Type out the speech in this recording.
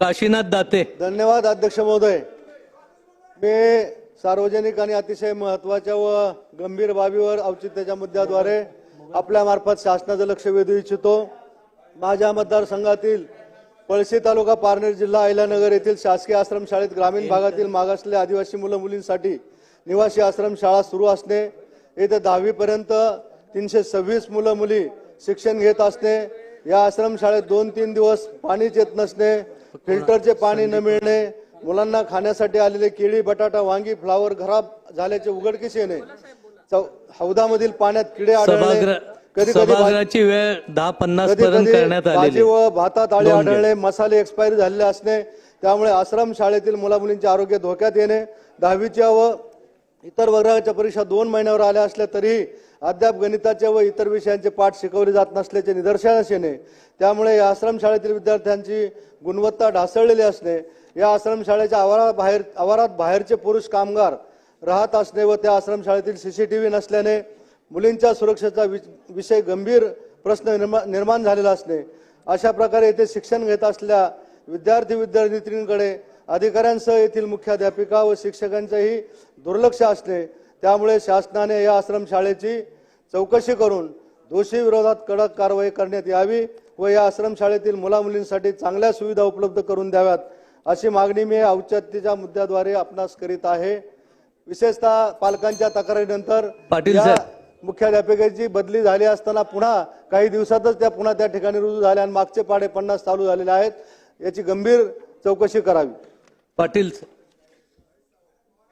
काशीनाथ दाते. धन्यवाद अध्यक्ष महोदय. मी सार्वजनिक आणि अतिशय महत्त्वाच्या व गंभीर बाबीवर औचित्याच्या मुद्द्याद्वारे आपल्या मार्फत शासनाचं लक्ष वेधू इच्छितो. माझ्या मतदारसंघातील पळशी तालुका पारनेर जिल्हा अहिल्यानगर येथील शासकीय आश्रमशाळेत ग्रामीण भागातील मागासलेल्या आदिवासी मुलं मुलींसाठी निवासी आश्रमशाळा सुरू असणे येथे दहावीपर्यंत तीनशे सव्वीस मुलं मुली शिक्षण घेत असणे या आश्रमशाळेत दोन तीन दिवस पाणीच येत नसणे फिल्टरचे पाणी न मिळणे मुलांना खाण्यासाठी आलेले केळी बटाटा वांगी फ्लावर खराब झाल्याचे उघडकीस येणे. हौदामधील पाण्यात किडे आढळणे सभागृह कधी कधी वेळ दहा पन्नास कधी पर्यंत कधी करण्यात आलेली. भाजी. व भातात आळी आढळणे मसाले एक्सपायरी झालेले असणे. त्यामुळे आश्रम शाळेतील मुला मुलींचे आरोग्य धोक्यात येणे. दहावीच्या व इतर वर्गाच्या परीक्षा दोन महिन्यावर आल्या असल्या तरी अद्याप गणिताचे व इतर विषयांचे पाठ शिकवले जात नसल्याचे निदर्शनास येणे. त्यामुळे या आश्रमशाळेतील विद्यार्थ्यांची गुणवत्ता ढासळलेली असणे या आश्रमशाळेच्या आवारात बाहेर आवारात बाहेरचे पुरुष कामगार राहत असणे व त्या आश्रमशाळेतील सी सी टी व्ही नसल्याने मुलींच्या सुरक्षेचा वि- विषय गंभीर प्रश्न निर्मा- निर्माण झालेला असणे. अशा प्रकारे येथे शिक्षण घेत असल्या विद्यार्थी विद्यार्थिनींकडे अधिकाऱ्यांसह येथील मुख्याध्यापिका व शिक्षकांचेही दुर्लक्ष असणे. त्यामुळे शासनाने या आश्रमशाळेची चौकशी करून दोषी विरोधात कडक कारवाई करण्यात यावी व या आश्रमशाळेतील मुला मुलींसाठी चांगल्या सुविधा उपलब्ध करून द्याव्यात अशी मागणी मी औचित्याच्या मुद्द्याद्वारे आपणास करीत आहे. विशेषतः पालकांच्या तक्रारीनंतर पाटील. मुख्याध्यापिकेची बदली झाली असताना पुन्हा काही दिवसातच त्या पुन्हा त्या ठिकाणी रुजू झाल्या आणि मागचे पाडे पन्नास चालू झालेले आहेत. याची गंभीर चौकशी करावी. पाटील